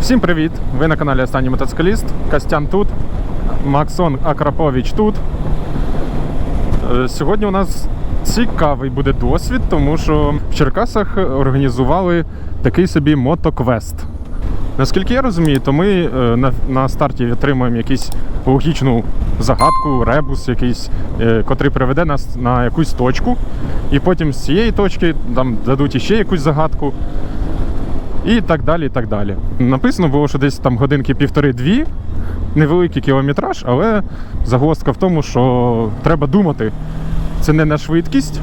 Всім привіт! Ви на каналі Останній Мотоцикліст. Костян тут, Максон Акрапович тут. Е, Сьогодні у нас цікавий буде досвід, тому що в Черкасах організували такий собі мотоквест. Наскільки я розумію, то ми е, на, старті отримаємо якусь логічну загадку, ребус якийсь, е, котрий приведе нас на якусь точку. І потім з цієї точки там дадуть іще якусь загадку. І так далі, і так далі. Написано було, що десь там годинки півтори-дві, невеликий кілометраж, але загвоздка в тому, що треба думати. Це не на швидкість,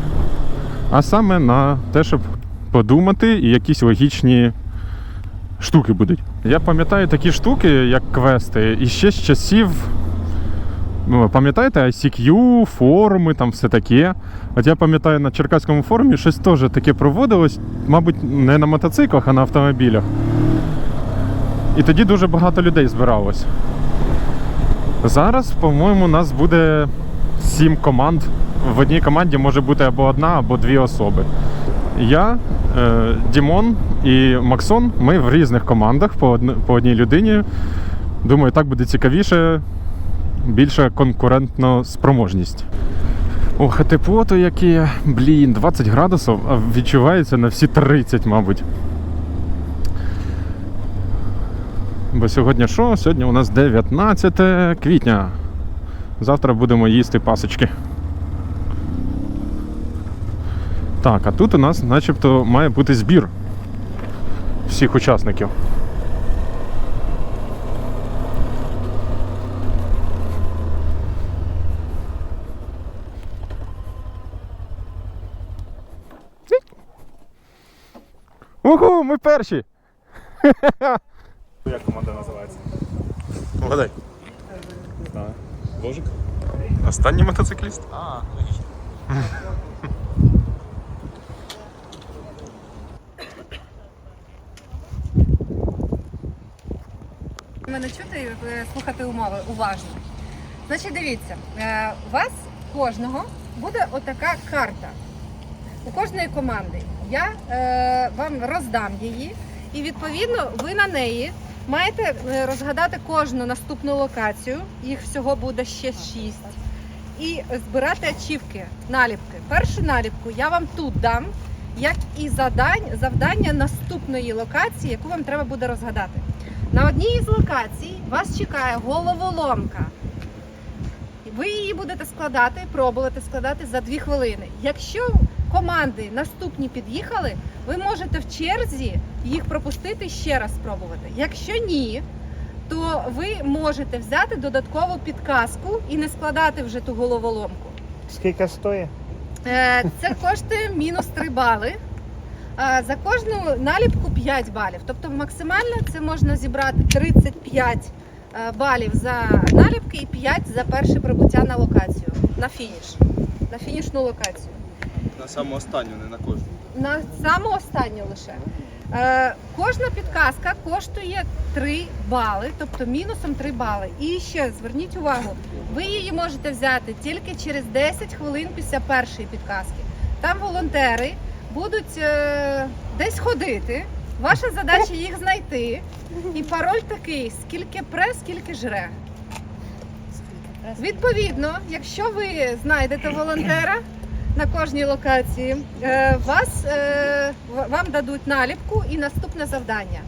а саме на те, щоб подумати і якісь логічні штуки будуть. Я пам'ятаю такі штуки, як квести, і ще з часів. Ну, пам'ятаєте, ICQ, форуми, там все таке. От я пам'ятаю, на Черкаському форумі щось теж таке проводилось, мабуть, не на мотоциклах, а на автомобілях. І тоді дуже багато людей збиралось. Зараз, по-моєму, у нас буде сім команд. В одній команді може бути або одна, або дві особи. Я, е, Дімон і Максон. Ми в різних командах по одній людині. Думаю, так буде цікавіше, більша конкурентна спроможність. Ох, а тепло то яке, блін, 20 градусів, а відчувається на всі 30, мабуть. Бо сьогодні що? Сьогодні у нас 19 квітня. Завтра будемо їсти пасочки. Так, а тут у нас начебто має бути збір всіх учасників. Уху, ми перші! Як команда називається? Вгадай. знаю. Ложик? Останній мотоцикліст. А, логічно. Мене чути і слухати умови уважно. Значить, дивіться, е, у вас кожного буде отака карта. У кожної команди. Я е, вам роздам її, і відповідно ви на неї маєте е, розгадати кожну наступну локацію. Їх всього буде ще шість. І збирати ачівки, наліпки. Першу наліпку я вам тут дам, як і задань, завдання наступної локації, яку вам треба буде розгадати. На одній із локацій вас чекає головоломка. Ви її будете складати, пробувати складати за дві хвилини. Якщо команди наступні під'їхали, ви можете в черзі їх пропустити ще раз спробувати. Якщо ні, то ви можете взяти додаткову підказку і не складати вже ту головоломку. Скільки стоїть? Е, Це коштує мінус 3 бали. А За кожну наліпку 5 балів. Тобто максимально це можна зібрати 35 е, балів за наліпки і 5 за перше прибуття на локацію, на фініш, на фінішну локацію. На саму останню, не на кожну. На саму останню лише. Е, кожна підказка коштує 3 бали, тобто мінусом 3 бали. І ще зверніть увагу, ви її можете взяти тільки через 10 хвилин після першої підказки. Там волонтери будуть е, десь ходити. Ваша задача їх знайти. І пароль такий: скільки пре, скільки жре. Відповідно, якщо ви знайдете волонтера на кожній локації, е, вас, е, вам дадуть наліпку і наступне завдання.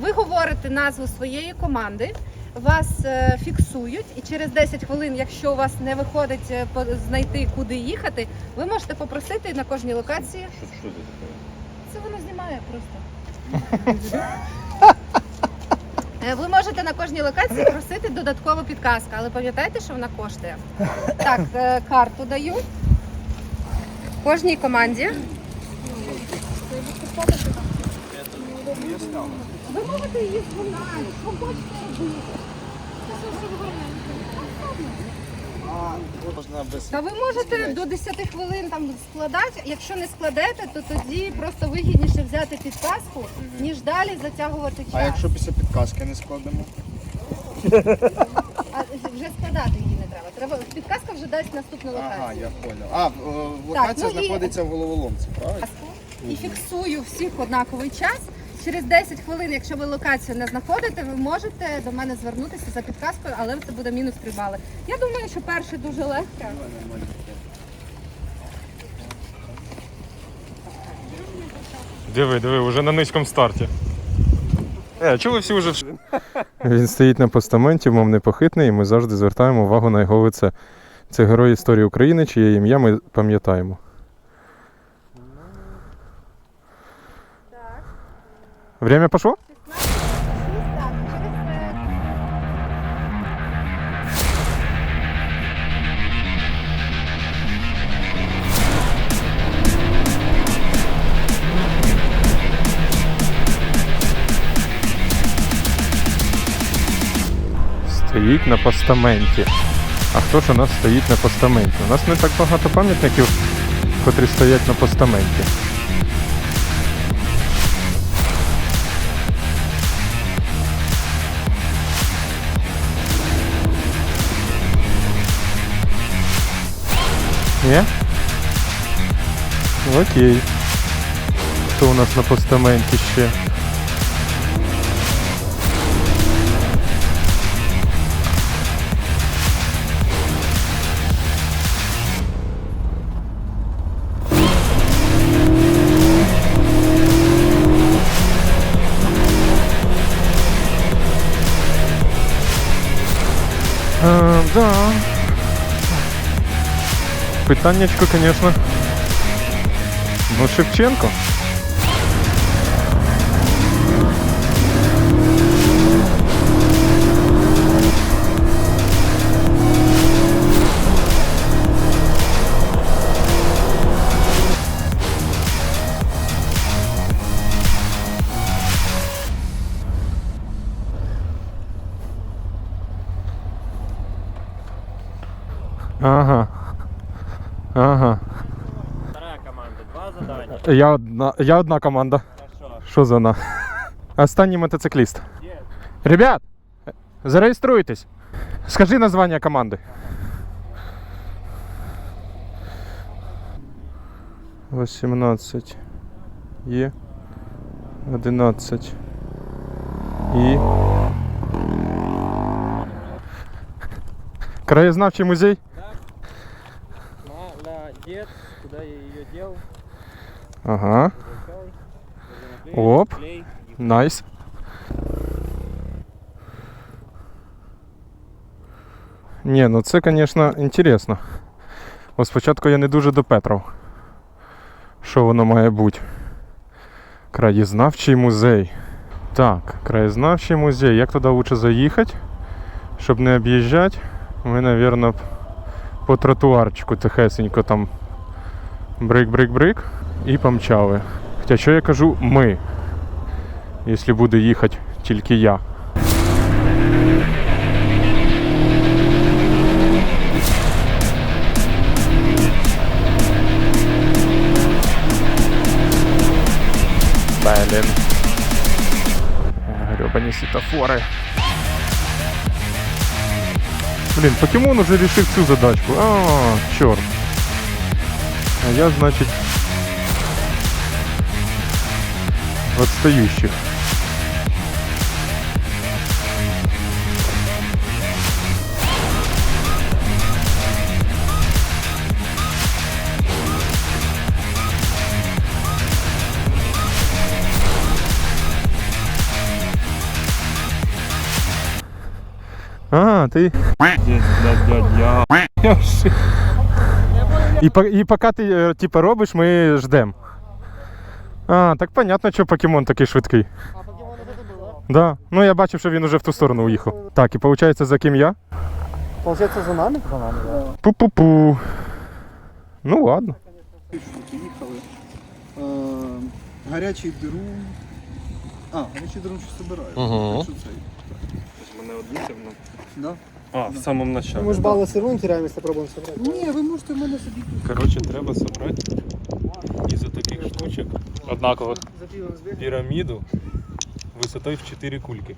Ви говорите назву своєї команди, вас е, фіксують, і через 10 хвилин, якщо у вас не виходить знайти, куди їхати, ви можете попросити на кожній локації. Що, що це таке? Це воно знімає просто. Ви можете на кожній локації просити додаткову підказку, але пам'ятайте, що вона коштує. Так, карту даю. Кожній команді. Ви можете її згинати, що хочете робити. Та ви можете до 10 хвилин там складати. Якщо не складете, то тоді просто вигідніше взяти підказку, ніж далі затягувати час. А якщо після підказки не складемо? А вже складати її не треба. Треба підказка вже дасть наступну локацію. Ага, я понял. А, е, локація ну і- знаходиться в головоломці, правильно? І фіксую всіх однаковий час. Через 10 хвилин, якщо ви локацію не знаходите, ви можете до мене звернутися за підказкою, але це буде мінус 3 бали. Я думаю, що перше дуже легке. Диви, диви, вже на низькому старті. Е, чого ви всі вже в Він стоїть на постаменті, мов непохитний, і ми завжди звертаємо увагу на його лице. Це герой історії України, чиє ім'я ми пам'ятаємо. Время пошло? Стоїть на постаменті. А хто ж у нас стоїть на постаменті? У нас не так багато пам'ятників, котрі стоять на постаменті. Є? Окей. Хто у нас на постаменті ще? Да. Питаннячко, конечно. Ну, Шевченко. Я одна, я одна команда. Хорошо. Що за на? Останній мотоцикліст. Є. Ребят, зареєструйтесь. Скажи названня команди. Восемнадцать. Є. Одинадцять. І. Краєзнавчий музей. Молодец. Куда я ее дел? Ага. Оп. Найс. Ні, ну це, звісно, інтересно. От спочатку я не дуже допетрав, що воно має бути. Краєзнавчий музей. Так, краєзнавчий музей. Як туди лучше заїхати, щоб не об'їжджати? Ми, мабуть, по тротуарчику тихесенько там брик-брик-брик і помчали. Хоча що я кажу ми, якщо буде їхати тільки я. Блін. Гребані світофори. Блін, покемон уже рішив цю задачку. А, чорт. А я, значить, в отстающих. А, ти. І, по- і поки ти е, типа, робиш, ми ждемо. А, так понятно, що покемон такий швидкий. Да. Ну я бачив, що він уже в ту сторону уїхав. Так, і виходить, за ким я? Получається за нами? За нами, так. Пу-пу-пу. Ну ладно. Поїхали. Е, гарячий дерун. А, гарячий дерун щось. Ага. Так що цей? Мене одмітив, ну. Да? А, в самому начале. Мы же баллы равно теряем, если пробуем собрать. Ні, ви можете в мене собі. Коротше, треба собрати із таких штучок однакових піраміду висотою в 4 кульки.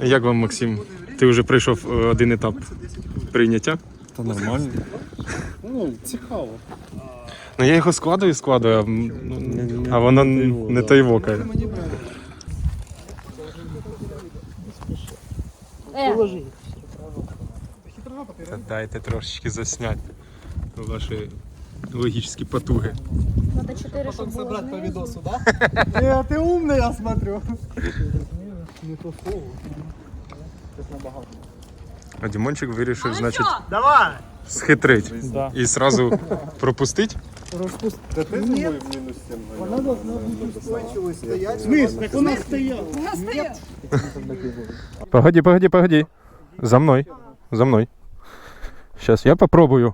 Як вам, Максим? Ти вже пройшов е, один етап прийняття? Та нормально. Ну, цікаво. Ну я його складую, і складую, а, ну, а воно не той вока. Положи. Та дайте трошечки засняти ваші логічні потуги. Надо 4, щоб було Собрать по знизу. видосу, да? Не, ты умный, я смотрю. Не то слово. Це набагато. А Дімончик вирішив, значить, Давай! схитрить Да. і зразу пропустить. Розпусти. Да ты Нет. минус 7 Вона должна бути Устойчивость стоять. Смисл? Так вона стояла. Вона стоїть. Погоди, погоди, погоди. За мной. За мной. Сейчас я попробую.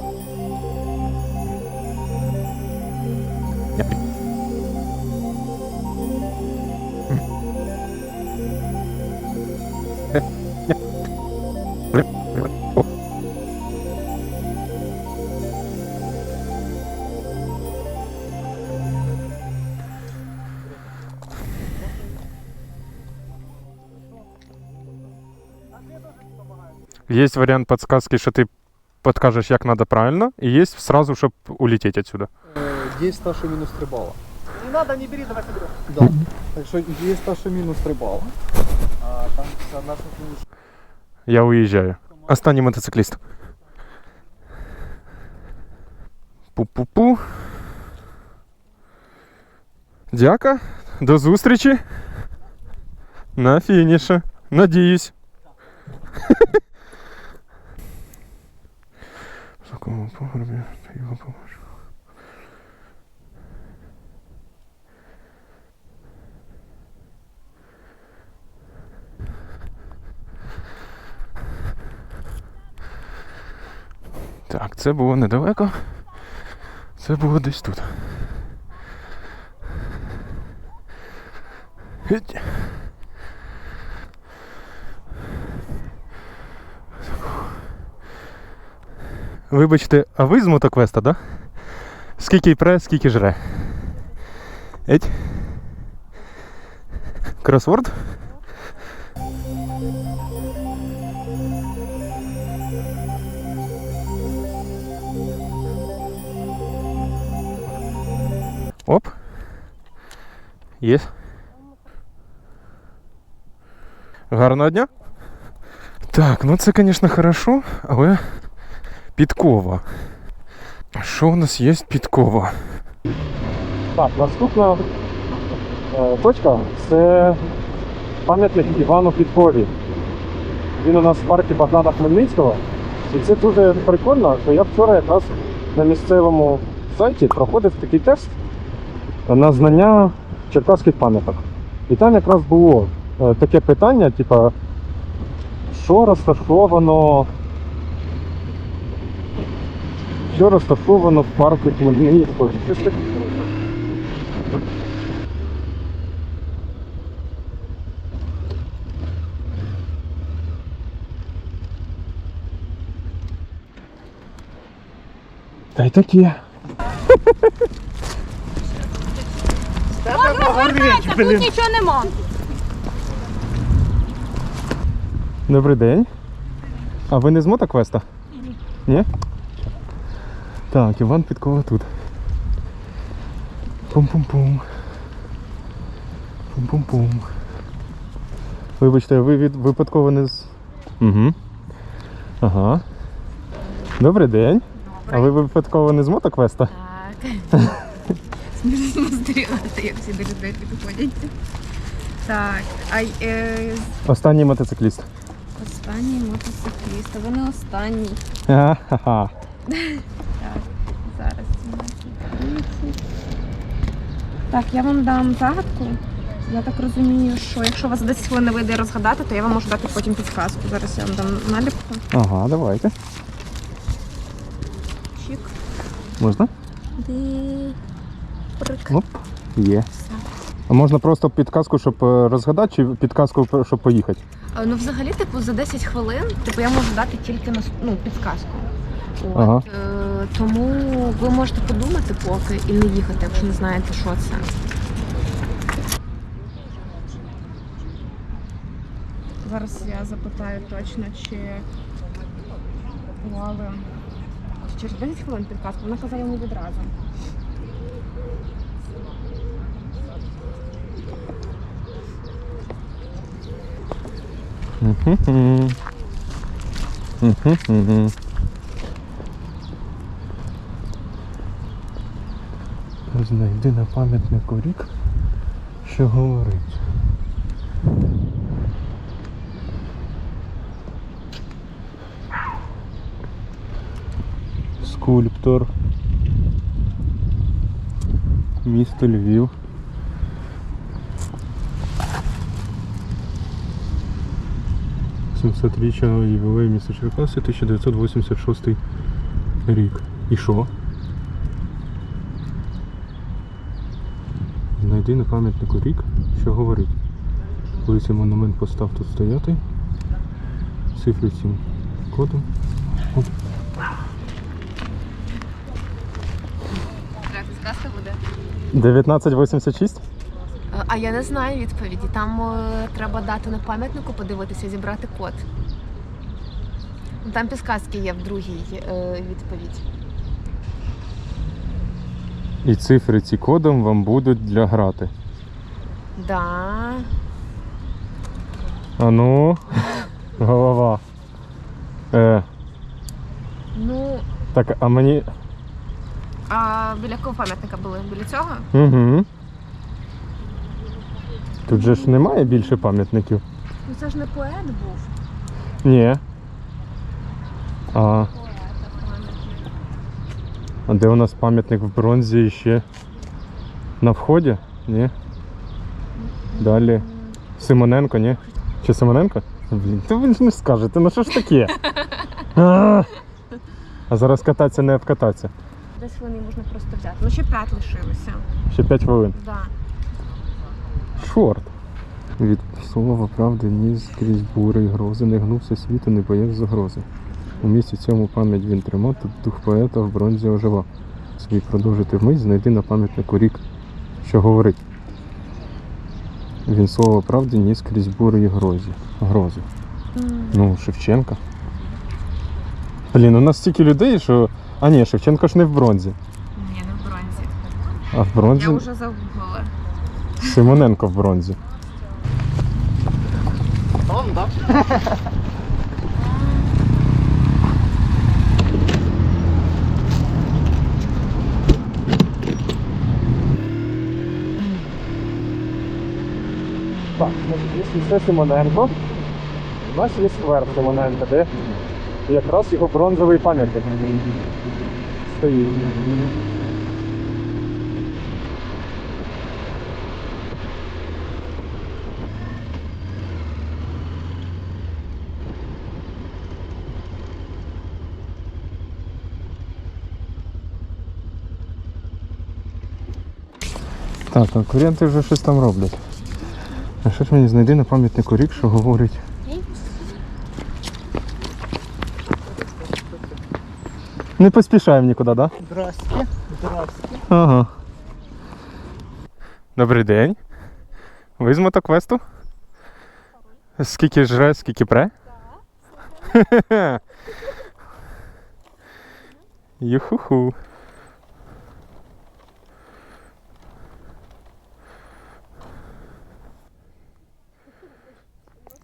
Есть вариант подсказки, что ты подкажешь, як надо правильно, и есть сразу, чтобы улететь отсюда. Є та, що мінус 3 бала. Не надо, не бери, давай соберем. Да. Так що є та, що мінус 3 бала. А там одна, що мінус Я уезжаю. Останній мотоцикліст. Пу-пу-пу. Дяка. До зустрічі. На фініші. Надіюсь. В такому погребі його поможу. Так, це було недалеко. Це було десь тут. Геть. Вибачте, а ви з мотоквеста, да? Скільки пре, скільки жре. Еть. Кросворд? Оп. Є. Гарного дня. Так, ну це, звісно, хорошо, але підкова. Що у нас є підкова? Так, наступна е, точка це пам'ятник Івану Підкові. Він у нас в парку Богдана Хмельницького. І це дуже прикольно, що я вчора якраз на місцевому сайті проходив такий тест на знання черкаських пам'яток. І там якраз було е, таке питання, типа, що розташовано. Що розташовано в парку таке, коротше. Та й таке. Тут нічого нема. Добрий день. А ви не з мотоквеста? Ні. Так, Іван Підкова тут. Пум-пум-пум. Пум-пум-пум. Вибачте, ви від випадково не з. Угу. Ага. Добрий день. А ви випадково не з мотоквеста? Так. Смішно стрілати, як всі до людей підходять. Так, а е, Останній мотоцикліст. останній мотоцикліст, а ви не останній. Ха-ха. Зараз у нас таблиці. Так, я вам дам загадку. Я так розумію, що якщо у вас 10 хвилин не вийде розгадати, то я вам можу дати потім підсказку. Зараз я вам дам наліпку. Ага, давайте. Чик. Можна? Де. Оп. Є. А можна просто підказку, щоб е, розгадати, чи підказку, щоб поїхати? Е, Ну, взагалі, типу, за 10 хвилин, типу, я можу дати тільки на ну, підсказку. От, Ага. е, тому ви можете подумати поки і не їхати, якщо не знаєте, що це. Зараз я запитаю точно, чи. Чи через 10 хвилин підказку? Вона казала не відразу. Мгм. Знайди на пам'ятнику рік, що говорить. Скульптор. Місто Львів. річного ювілею міста Черкаси 1986 рік. І що? Знайди на пам'ятнику рік, що говорить. Коли цей монумент постав тут стояти. Цифри цим кодом. От. Підсказка буде. 1986? Е, А я не знаю відповіді. Там е, треба дати на пам'ятнику, подивитися, зібрати код. Там підсказки є в другій е, відповідь. І цифри ці кодом вам будуть для грати. Да. А ну, голова. Е, Ну, так, а мені. а біля якого пам'ятника були? Біля цього? Угу. Тут же ж немає більше пам'ятників. Ну це ж не поет був. Ні. А, а де у нас пам'ятник в бронзі ще на вході? Ні. Далі. Симоненко, ні? Чи Симоненко? Блін, та ви ж не скажете, ну що ж таке? А, а зараз кататися не обкататися. Десь вони можна просто взяти. Ну ще п'ять лишилося. Ще 5 хвилин. Да. Шорт. Від слова правди ніс крізь бури й грози, не гнувся світу, не бояв загрози. У місті цьому пам'ять він тримав, тут дух поета в бронзі ожива. Свій продовжити вмить, знайди на пам'ятнику рік, що говорить. Він слово правди ніс крізь бури й грозі. грози. Ну, Шевченка. Блін, у нас стільки людей, що. А ні, Шевченко ж не в бронзі. Ні, не в бронзі. А в бронзі Я вже загуглила. Симоненко в бронзі. Он, да? Так, ну, якщо це Симоненко, у нас є сквер Симоненко, де якраз його бронзовий пам'ятник стоїть. Так, конкуренти вже щось там роблять. А що ж мені знайди на пам'ятнику рік, що говорить? Не поспішаємо нікуди, так? Да? Здрасте. Здрасте. Ага. Добрий день. Ви з мотоквесту? Скільки жре, скільки пре? Так. Юху-ху.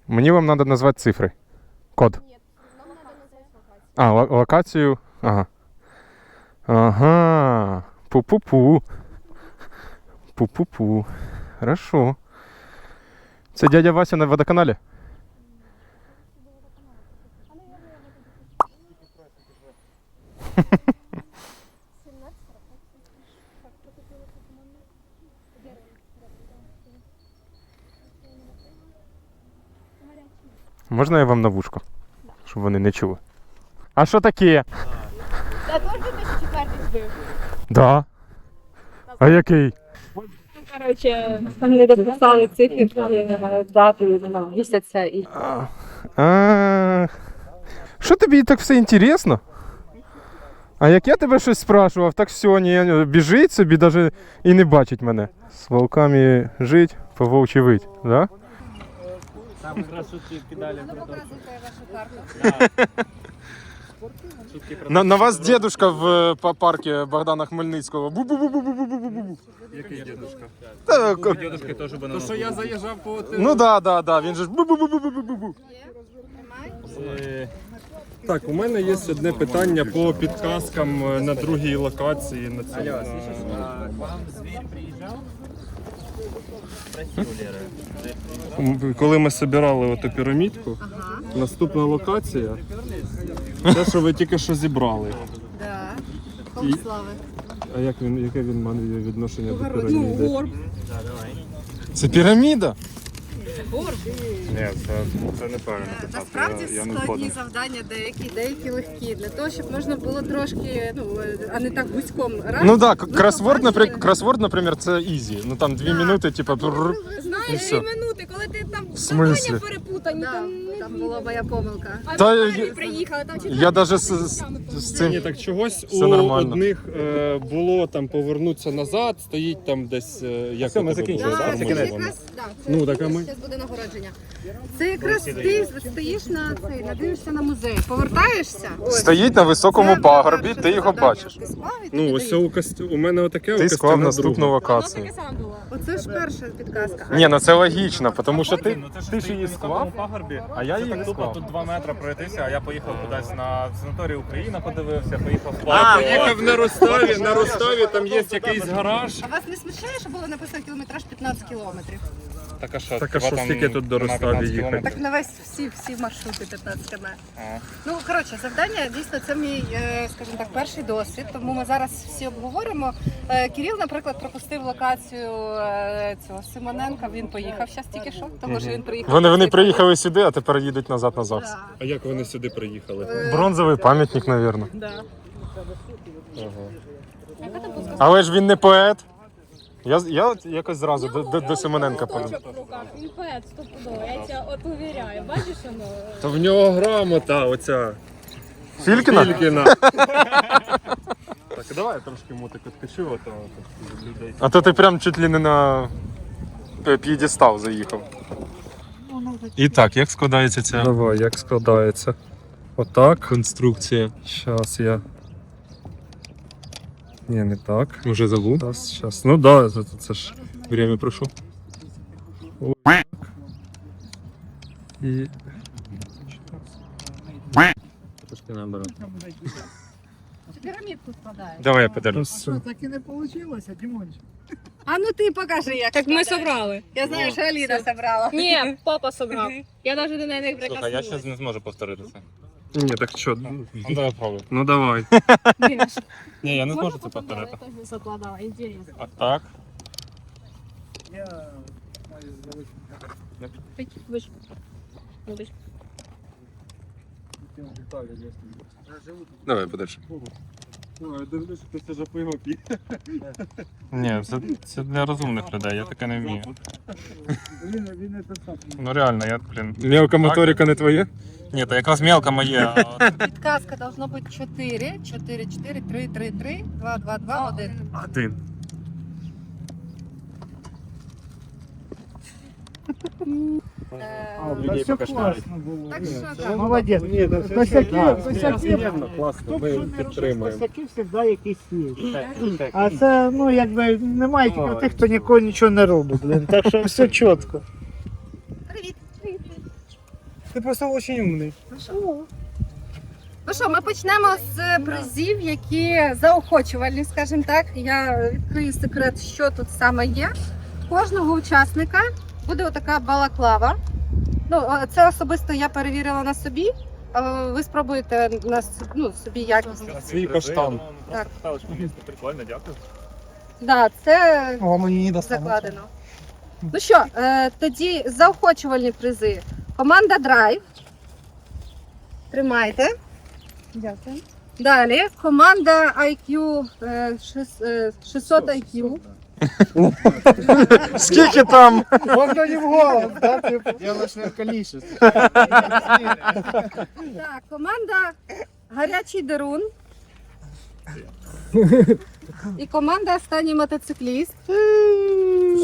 Мені вам треба назвати цифри. Код. А, ло- локацію. Ага. Ага. Пу-пу-пу. Пу-пу-пу. Хорошо. Це дядя Вася на водоканалі? Можна я вам на вушко? Щоб вони не чули. А що таке? Та теж 2004 збив. Да. А який? Коротше, не дописали цифри, дати місяця і А, Що тобі так все інтересно? А як я тебе щось спрашував, так все, ні, біжить собі, навіть і не бачить мене. З волками жить, по вовчі вить, да? Там как раз шутки кидали. Ну, показуйте вашу карту. На, на вас дедушка в е, парку Богдана Хмельницького. Бу-бу-бу-бу-бу-бу-бу-бу. Який дедушка? Та, ко- Дедушки теж би То, що я заїжджав по Ну да, да, да. Він же ж бу-бу-бу-бу-бу-бу. Тримай. Так, у мене є одне питання по підказкам е, на другій локації. На цьому. на- вам зверь приезжал? Спроси у Леры. Зверь приезжал? Коли ми збирали оту пірамідку, Ага, наступна локація. Те, що ви тільки що зібрали. да. Ком слави. А як він, яке він має відношення до піраміди? Це піраміда? Ні, це, це неправильно. Е, Насправді складні завдання, деякі, деякі легкі. Для того, щоб можна було трошки, ну, е, а не так гуськом раз. Ну да, кросворд, побачили. наприклад, кросворд, наприклад, це ізі. Ну там дві минути, типа. бррр. І все. Минути, коли ти там В смислі? перепутані, Да, там, там була моя помилка. а Та далі я- приїхали, там чи Я навіть з, з, з цим. Ні, так чогось Все у нормально. одних е, було там повернутися назад, стоїть там десь. Е, як Все, у ми тебе закінчили, було, Да, да, це можливо? якраз, да, це Ну, так, а ми- зараз буде нагородження. Це якраз ти стоїш на цей, надивишся на музей, повертаєшся. Стоїть на високому це пагорбі, ти його завдання. бачиш. Ну, ось у, костю... у мене отаке, у Ти склав Костяна наступну локацію. Оце ж перша підказка. Ні, ну це логічно, тому що ти, Ну, це ти ж її на склав, пагорбі. а я її Так тупо склав. тут 2 метри пройтися, а я поїхав кудись на санаторій Україна, подивився, поїхав в А, поїхав на Ростові, на Ростові там є якийсь гараж. А вас не смущає, що було написано кілометраж 15 кілометрів? Так а що, Так, а хіба що, там скільки тут до нема Ростові 15 їхати? кілометрів? Так на весь всі, всі маршрути 15 км. А. Ну коротше, завдання дійсно це мій, е, скажімо так, перший досвід. Тому ми зараз всі обговоримо. Е, Кирил, наприклад, пропустив локацію е, цього Симоненка. Він поїхав зараз тільки що, тому що він приїхав. Вони, вони приїхали сюди, а тепер їдуть назад на ЗАГС. Да. А як вони сюди приїхали? Е, Бронзовий пам'ятник, мабуть. Да. Але ж він не поет. Я, я от якось зразу до, до, до Симоненка подав. В руках, він поет стопудово, я тебе от увіряю. Бачиш, воно? То в нього грамота оця. Фількіна? Фількіна. Так, давай я трошки мотик відкачу, а то тут людей. А то ти прям чуть ли не на е, п'єдестал заїхав. І так, як складається ця Давай, як складається. Отак. конструкція? Щас я. Ні, не так. Уже забув. Щас, щас. Ну да, це, це ж. Время пройшло. І... Трошки наоборот. Чи пірамідку складаєш? Давай я подарю. Так і не вийшло, Дімонч. А ну ти покажи, як Так ми складаєш. собрали. Я знаю, що Аліна собрала. Ні, папа собрав. Я навіть до неї не Слухай, я прикаснулась. зараз не зможу повторити це. Ні, так що? Ну давай пробуй. Ну давай. Ні, я не зможу Можна це потім? повторити. Я теж не закладала, інтересно. А так? Я маю залишити Виш. Вибач. деталі. Давай подальше. Ой, дивлюсь, що вже пиво п'є. Ні, це, це для розумних людей, я таке не вмію. Він, він не писав. Ну реально, я, блін. Мелка моторика не твоє? Ні, то якраз мелка моя. а от Підказка должно бути 4, 4, 4, 3, 3, 3, 2, 2, 2, 1. Один. Е, Та все класно було. Так що так. Молодець. Ні, Косяки, Да, косяки. офігенно, класно, ми підтримуємо. Косяки завжди якісь є. А це, ну, якби немає тільки тих, хто ніколи нічого не робить. Блин. Так що все чітко. Привіт. Ти просто дуже умний. Ну що, ми почнемо з призів, які заохочувальні, скажімо так. Я відкрию секрет, що тут саме є. Кожного учасника буде отака балаклава. Ну, це особисто я перевірила на собі. Ви спробуєте на ну, собі якість. Свій каштан. Так. Прикольно, дякую. Да, це О, мені не закладено. Ну що, е, тоді заохочувальні призи. Команда Драйв. Тримайте. Дякую. Далі команда IQ е, шес- е, 600 IQ. Скільки там? Можна не в голос, да? типу. Так, команда Гарячий Дерун. І команда Останній мотоцикліст.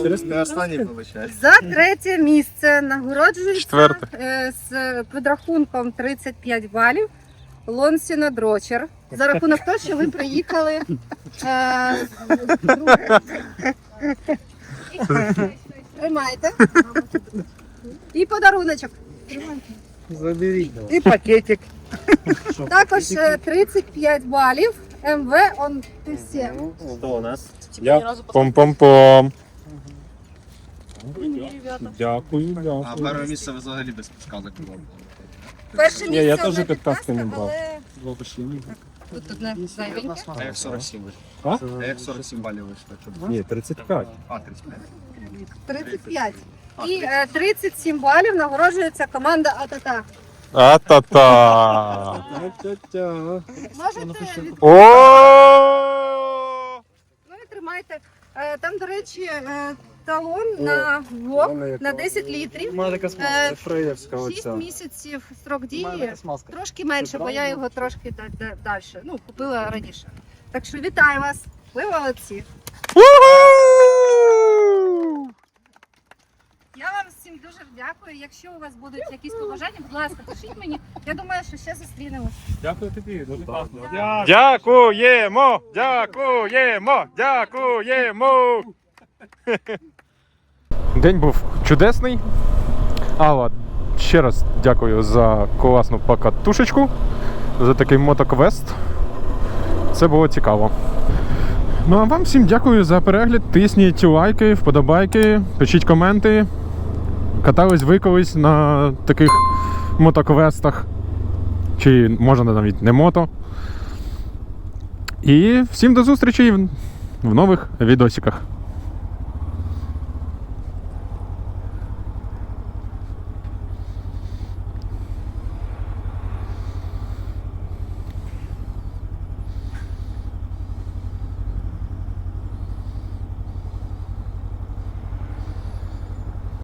Через ти останній виходить. За третє місце нагороджується Четверте. е, з підрахунком 35 балів. Лонсіна Дрочер. За рахунок того, що ви приїхали. Е. Тримайте. І подаруночок. Заберіть. І пакетик. Також е, 35 балів. МВ он ти всі. Хто у нас? Пом-пом-пом. Дякую, А дякую. перше місце взагалі без підказок було. Перше Ні, місце я теж підказки не брав. але Тут одне зайвеньке. А як 47 вийшло? А? А як 47 балів вийшло? Ні, 35. А, 35. 35. І е, 37 балів нагороджується команда Атата. А-та-та. Можете від... О! ну, і тримайте. Е, Там, до речі, е, талон на вок на 10 літрів. Мене смазка, Е, фреєвська 6 місяців строк дії. Трошки менше, бо я його трошки далі. Ну, купила раніше. Так що вітаю вас. Ви молодці. Я вам всім дуже дякую. Якщо у вас будуть якісь побажання, будь ласка, пишіть мені. Я думаю, що ще зустрінемось. Дякую тобі, дуже класно. Дякуємо! Дякуємо! Дякуємо! День був чудесний. Алла, ще раз дякую за класну покатушечку, за такий мотоквест. Це було цікаво. Ну а вам всім дякую за перегляд. Тисніть лайки, вподобайки, пишіть коменти. Катались ви колись на таких мотоквестах. Чи може навіть не мото. І всім до зустрічі в нових відосиках.